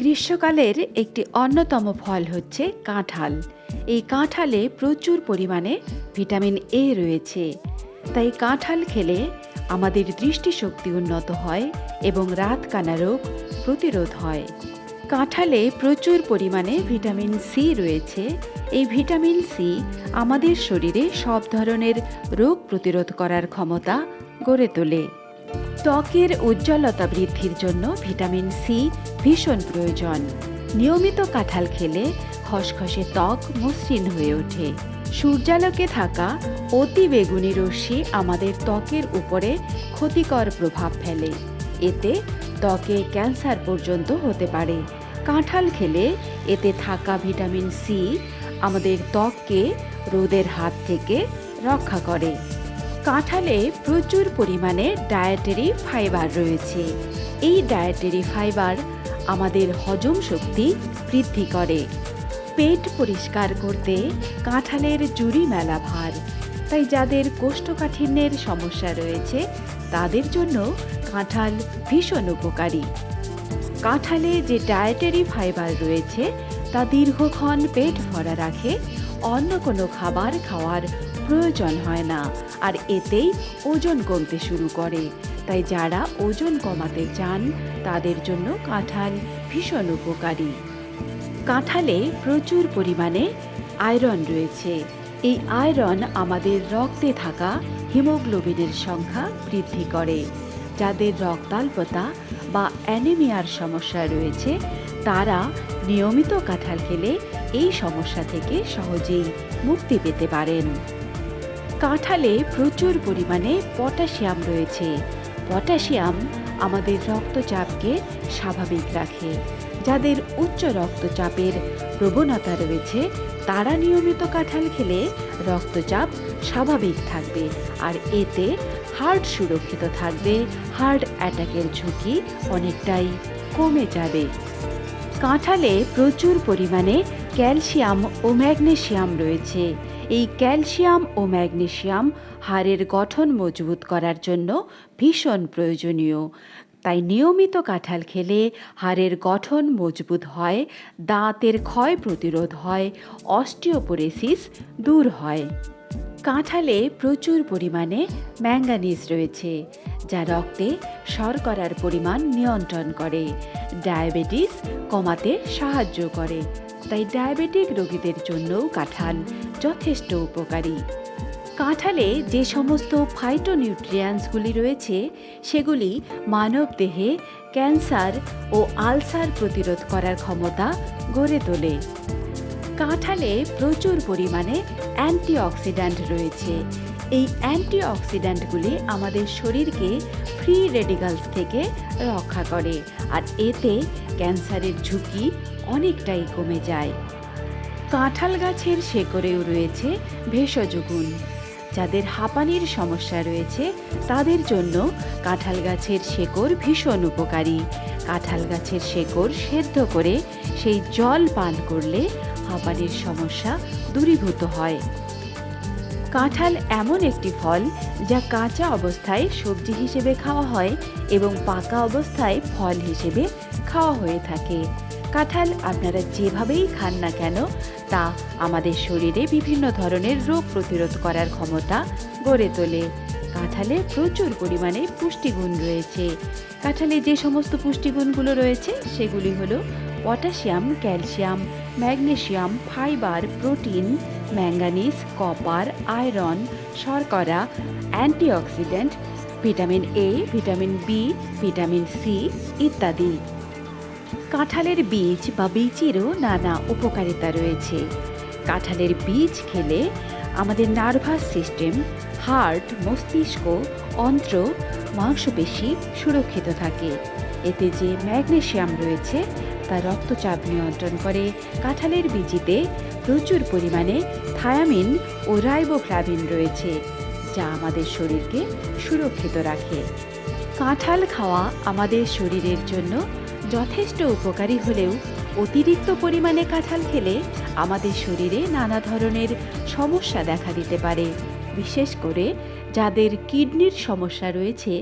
গ্রীষ্মকালের একটি অন্যতম ফল হচ্ছে কাঁঠাল। এই কাঁঠালে প্রচুর পরিমাণে ভিটামিন এ রয়েছে। তাই কাঁঠাল খেলে আমাদের দৃষ্টিশক্তি উন্নত হয় এবং রাতকানা রোগ প্রতিরোধ হয়। কাঁঠালে প্রচুর পরিমাণে ভিটামিন সি রয়েছে। এই ভিটামিন সি আমাদের শরীরে সব ধরনের রোগ প্রতিরোধ করার ক্ষমতা গড়ে তোলে। ত্বকের উজ্জ্বলতা বৃদ্ধির জন্য ভিটামিন সি ভীষণ প্রয়োজন। নিয়মিত কাঁঠাল খেলে খসখসে ত্বক মসৃণ হয়ে ওঠে। সূর্যালোকে থাকা অতি বেগুনি রশ্মি আমাদের ত্বকের উপরে ক্ষতিকর প্রভাব ফেলে। এতে ত্বকে ক্যান্সার পর্যন্ত হতে পারে। কাঁঠাল খেলে এতে থাকা ভিটামিন সি আমাদের ত্বককে রোদের হাত থেকে রক্ষা করে। কাঁঠালে প্রচুর পরিমাণে ডায়েটারি ফাইবার রয়েছে। এই ডায়েটারি ফাইবার আমাদের হজম শক্তি বৃদ্ধি করে। পেট পরিষ্কার করতে কাঁঠালের জুড়ি মেলা ভার। তাই যাদের কোষ্ঠকাঠিন্যের সমস্যা রয়েছে, তাদের জন্য কাঁঠাল ভীষণ উপকারী। কাঁঠালে যে ডায়েটারি ফাইবার রয়েছে, তা দীর্ঘক্ষণ পেট ভরা রাখে, অন্য কোনো খাবার খাওয়ার প্রয়োজন হয় না, আর এতেই ওজন কমতে শুরু করে। তাই যারা ওজন কমাতে চান, তাদের জন্য কাঁঠাল ভীষণ উপকারী। কাঁঠালে প্রচুর পরিমাণে আয়রন রয়েছে। এই আয়রন আমাদের রক্তে থাকা হিমোগ্লোবিনের সংখ্যা বৃদ্ধি করে। যাদের রক্তাল্পতা বা অ্যানিমিয়ার সমস্যা রয়েছে, তারা নিয়মিত কাঁঠাল খেলে এই সমস্যা থেকে সহজেই মুক্তি পেতে পারেন। কাঁঠালে প্রচুর পরিমাণে পটাশিয়াম রয়েছে। পটাশিয়াম আমাদের রক্তচাপকে স্বাভাবিক রাখে। যাদের উচ্চ রক্তচাপের প্রবণতা রয়েছে, তারা নিয়মিত কাঁঠাল খেলে রক্তচাপ স্বাভাবিক থাকবে। আর এতে হার্ট সুরক্ষিত থাকবে, হার্ট অ্যাটাকের ঝুঁকি অনেকটাই কমে যাবে। কাঁঠালে প্রচুর পরিমাণে ক্যালসিয়াম ও ম্যাগনেসিয়াম রয়েছে। এই ক্যালসিয়াম ও ম্যাগনেসিয়াম হাড়ের গঠন মজবুত করার জন্য ভীষণ প্রয়োজনীয়। তাই নিয়মিত কাঁঠাল খেলে হাড়ের গঠন মজবুত হয়, দাঁতের ক্ষয় প্রতিরোধ হয়, অস্টিওপোরেসিস দূর হয়। কাঁঠালে প্রচুর পরিমাণে ম্যাঙ্গানিজ রয়েছে, যা রক্তে শর্করার পরিমাণ নিয়ন্ত্রণ করে। ডায়াবেটিস কমাতে সাহায্য করে, তাই ডায়াবেটিক রোগীদের জন্যও কাঁঠাল যথেষ্ট উপকারী। কাঁঠালে যে সমস্ত ফাইটোনিউট্রিয়ান্সগুলি রয়েছে, সেগুলি মানব দেহে ক্যান্সার ও আলসার প্রতিরোধ করার ক্ষমতা গড়ে তোলে। কাঁঠালে প্রচুর পরিমাণে অ্যান্টিঅক্সিড্যান্ট রয়েছে। এই অ্যান্টিঅক্সিড্যান্টগুলি আমাদের শরীরকে ফ্রি রেডিকালস থেকে রক্ষা করে আর এতে ক্যান্সারের ঝুঁকি অনেকটাই কমে যায়। কাঁঠাল গাছের শেকড়েও রয়েছে ভেষজ গুণ। যাদের হাঁপানির সমস্যা রয়েছে, তাদের জন্য কাঁঠাল গাছের শেকড় ভীষণ উপকারী। কাঁঠাল গাছের শেকড় সেদ্ধ করে সেই জল পান করলে হাঁপানির সমস্যা দূরীভূত হয়। কাঁঠাল এমন একটি ফল যা কাঁচা অবস্থায় সবজি হিসেবে খাওয়া হয় এবং পাকা অবস্থায় ফল হিসেবে খাওয়া হয়ে থাকে। কাঁঠাল আপনারা যেভাবেই খান না কেন, তা আমাদের শরীরে বিভিন্ন ধরনের রোগ প্রতিরোধ করার ক্ষমতা গড়ে তোলে। কাঁঠালে প্রচুর পরিমাণে পুষ্টিগুণ রয়েছে। কাঁঠালে যে সমস্ত পুষ্টিগুণগুলো রয়েছে, সেগুলি হলো potassium, calcium magnesium fibre, protein, manganese, copper, iron, শর্করা, antioxidant, vitamin A, vitamin B, vitamin C ইত্যাদি। কাঁঠালের বীজ বা বীজেরও নানা উপকারিতা রয়েছে। কাঁঠালের বীজ খেলে আমাদের নার্ভাস সিস্টেম, হার্ট, মস্তিষ্ক, অন্ত্র, মাংসপেশি সুরক্ষিত থাকে। এতে যে ম্যাগনেসিয়াম রয়েছে তা রক্তচাপ নিয়ন্ত্রণ করে কাঁঠালের বীজিতে প্রচুর পরিমাণে থায়ামিন ও রাইবোফ্লাভিন রয়েছে, যা আমাদের শরীরকে সুরক্ষিত রাখে। কাঁঠাল খাওয়া আমাদের শরীরের জন্য যথেষ্ট উপকারী হলেও অতিরিক্ত পরিমাণে কাঁঠাল খেলে আমাদের শরীরে নানা ধরনের সমস্যা দেখা দিতে পারে, বিশেষ করে যাদের কিডনির সমস্যা রয়েছে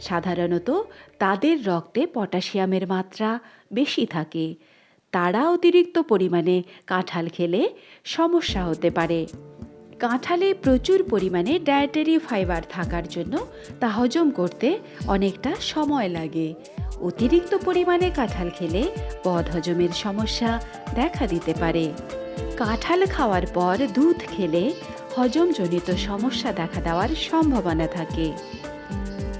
সাধারণত তাদের রক্তে পটাশিয়ামের মাত্রা বেশি থাকে। তারা অতিরিক্ত পরিমাণে কাঁঠাল খেলে সমস্যা হতে পারে। কাঁঠালে প্রচুর পরিমাণে ডায়েটারি ফাইবার থাকার জন্য তা হজম করতে অনেকটা সময় লাগে। অতিরিক্ত পরিমাণে কাঁঠাল খেলে বদহজমের সমস্যা দেখা দিতে পারে। কাঁঠাল খাওয়ার পর দুধ খেলে হজমজনিত সমস্যা দেখা দেওয়ার সম্ভাবনা থাকে।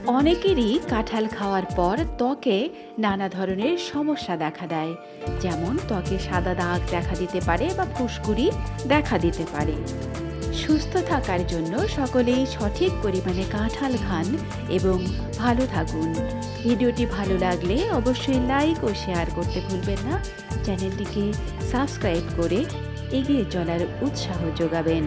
অনেকেরই কাঁঠাল খাওয়ার পর ত্বকে নানা ধরনের সমস্যা দেখা দেয়। যেমন ত্বকে সাদা দাগ দেখা দিতে পারে বা ফুসকুড়ি দেখা দিতে পারে। সুস্থ থাকার জন্য সকলেই সঠিক পরিমাণে কাঁঠাল খান এবং ভালো থাকুন। ভিডিওটি ভালো লাগলে অবশ্যই লাইক ও শেয়ার করতে ভুলবেন না। চ্যানেলটিকে সাবস্ক্রাইব করে এগিয়ে চলার উৎসাহ যোগাবেন।